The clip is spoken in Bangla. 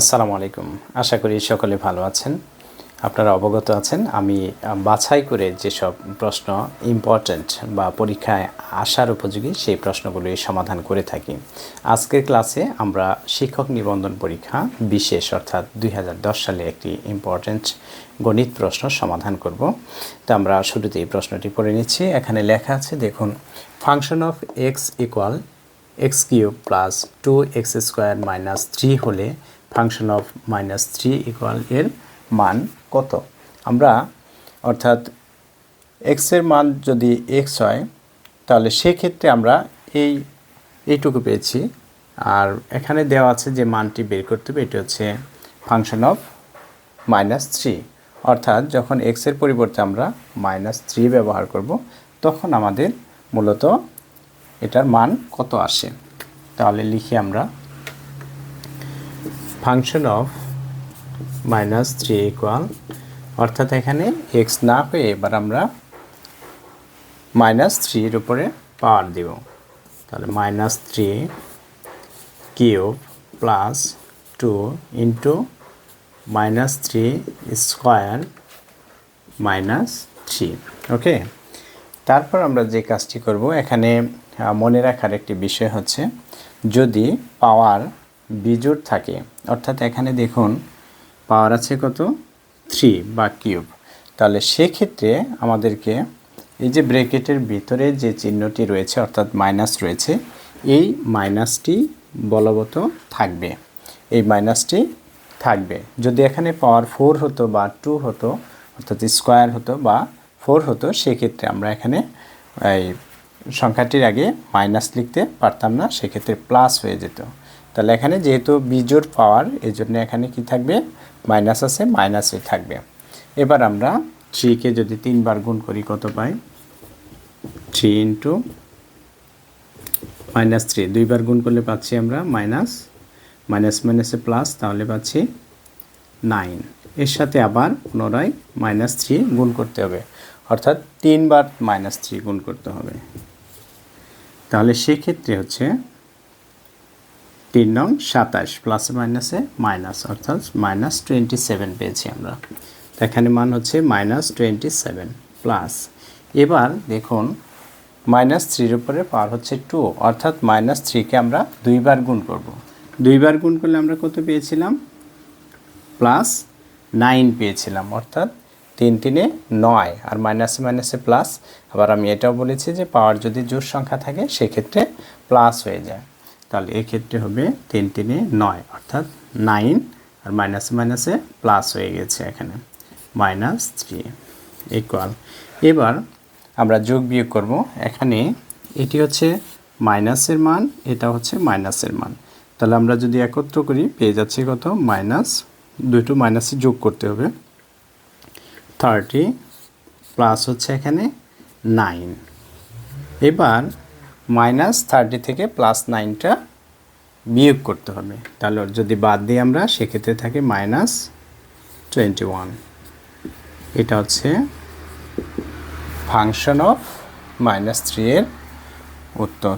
আসসালামু আলাইকুম। আশা করি সকলে ভালো আছেন। আপনারা অবগত আছেন, আমি বাছাই করে যেসব প্রশ্ন ইম্পর্ট্যান্ট বা পরীক্ষায় আসার উপযোগী সেই প্রশ্নগুলি সমাধান করে থাকি। আজকের ক্লাসে আমরা শিক্ষক নিবন্ধন পরীক্ষা বিশেষ অর্থাৎ দুই হাজার দশ সালে একটি ইম্পর্ট্যান্ট গণিত প্রশ্ন সমাধান করব। তো আমরা শুরুতে এই প্রশ্নটি পড়ে নিচ্ছি। এখানে লেখা আছে, দেখুন function of x equal x cube plus two x square minus three হলে function of minus three equal এর মান কত? আমরা, অর্থাৎ এক্সের মান যদি এক্স হয়, তাহলে সেক্ষেত্রে আমরা এই, এইটুকু পেয়েছি। আর এখানে দেওয়া আছে যে মানটি বের করতে হবে, এটি হচ্ছে ফাংশন অফ মাইনাস থ্রি। অর্থাৎ যখন এক্সের পরিবর্তে আমরা মাইনাস থ্রি ব্যবহার করব, তখন আমাদের মূলত এটার মান কত আসে? তাহলে লিখি আমরা function of minus three equal অর্থাৎ এখানে এক্স না হয়ে এবার আমরা মাইনাস থ্রির উপরে পাওয়ার দেব। তাহলে minus three cube plus two into minus three square minus three okay তারপর আমরা যে কাজটি করব, এখানে মনে রাখার একটি বিষয় হচ্ছে, যদি পাওয়ার বিজোড় থাকে। অর্থাৎ এখানে দেখুন, পাওয়ার আছে কত? থ্রি বা কিউব। তাহলে সেক্ষেত্রে আমাদেরকে এই যে ব্রেকেটের ভিতরে যে চিহ্নটি রয়েছে, অর্থাৎ মাইনাস রয়েছে, এই মাইনাসটি বলবৎ থাকবে। এই মাইনাসটি থাকবে। যদি এখানে পাওয়ার ফোর হতো বা টু হতো, অর্থাৎ স্কোয়ার হতো বা ফোর হতো, সেক্ষেত্রে আমরা এখানে এই সংখ্যাটির আগে মাইনাস লিখতে পারতাম না, সেক্ষেত্রে প্লাস হয়ে যেত। তাহলে এখানে যেহেতু বিজোড় পাওয়ার এই জন্য এখানে কি থাকবে? মাইনাস আছে, মাইনাসই থাকবে। এবার আমরা থ্রিকে যদি তিনবার গুণ করি, কত পাই? Three into minus three. দুইবার গুণ করলে পাচ্ছি আমরা মাইনাস। মাইনাস মাইনাসে প্লাস, তাহলে পাচ্ছি নাইন। এর সাথে আবার পুনরায় মাইনাস থ্রি গুণ করতে হবে। অর্থাৎ তিনবার মাইনাস থ্রি গুণ করতে হবে। তাহলে সেক্ষেত্রে হচ্ছে তিন নং সাতাশ প্লাস মাইনাসে মাইনাস অর্থাৎ মাইনাস টোয়েন্টি সেভেন পেয়েছি আমরা। এখানে মান হচ্ছে মাইনাস টোয়েন্টি সেভেন প্লাস এবার দেখুন মাইনাস থ্রির উপরে পাওয়ার হচ্ছে টু অর্থাৎ মাইনাস থ্রিকে আমরা দুইবার গুণ করব। দুইবার গুণ করলে আমরা কত পেয়েছিলাম? প্লাস নাইন পেয়েছিলাম, অর্থাৎ তিন তিনে নয়, আর মাইনাসে মাইনাসে প্লাস আবার আমি এটাও বলেছি যে পাওয়ার যদি জোর সংখ্যা থাকে, সেক্ষেত্রে প্লাস হয়ে যায়। তাহলে এক্ষেত্রে হবে তিন তিনে নয়, অর্থাৎ নাইন আর মাইনাসে মাইনাসে প্লাস হয়ে গেছে এখানে মাইনাস থ্রি ইকুয়াল এবার আমরা যোগ বিয়োগ করব, এখানে এটি হচ্ছে মাইনাসের মান, এটা হচ্ছে মাইনাসের মান। তাহলে আমরা যদি একত্র করি, পেয়ে যাচ্ছি কত? মাইনাস দুটো মাইনাসে যোগ করতে হবে। থার্টি প্লাস হচ্ছে এখানে নাইন এবার মাইনাস থার্টি থেকে প্লাস নাইনটা বিয়োগ করতে হবে। তাহলে যদি বাদ দিই আমরা, সেক্ষেত্রে থাকে মাইনাস টোয়েন্টি ওয়ান। এটা হচ্ছে ফাংশন অফ মাইনাস থ্রি এর উত্তর।